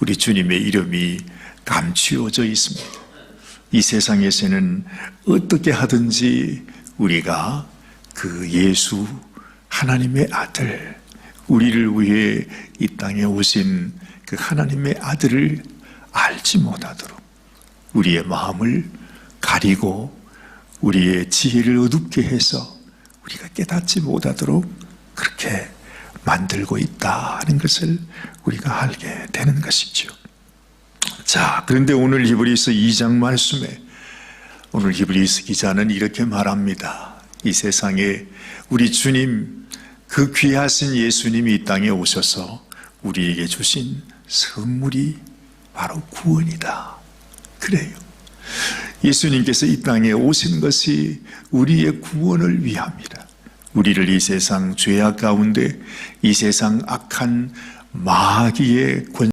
우리 주님의 이름이 감추어져 있습니다. 이 세상에서는 어떻게 하든지 우리가 그 예수 하나님의 아들 우리를 위해 이 땅에 오신 그 하나님의 아들을 알지 못하도록 우리의 마음을 가리고 우리의 지혜를 어둡게 해서 우리가 깨닫지 못하도록 그렇게 만들고 있다는 것을 우리가 알게 되는 것이죠. 자, 그런데 오늘 히브리서 2장 말씀에 오늘 히브리서 기자는 이렇게 말합니다. 이 세상에 우리 주님 그 귀하신 예수님이 이 땅에 오셔서 우리에게 주신 선물이 바로 구원이다. 그래요. 예수님께서 이 땅에 오신 것이 우리의 구원을 위함이라. 우리를 이 세상 죄악 가운데 이 세상 악한 마귀의 권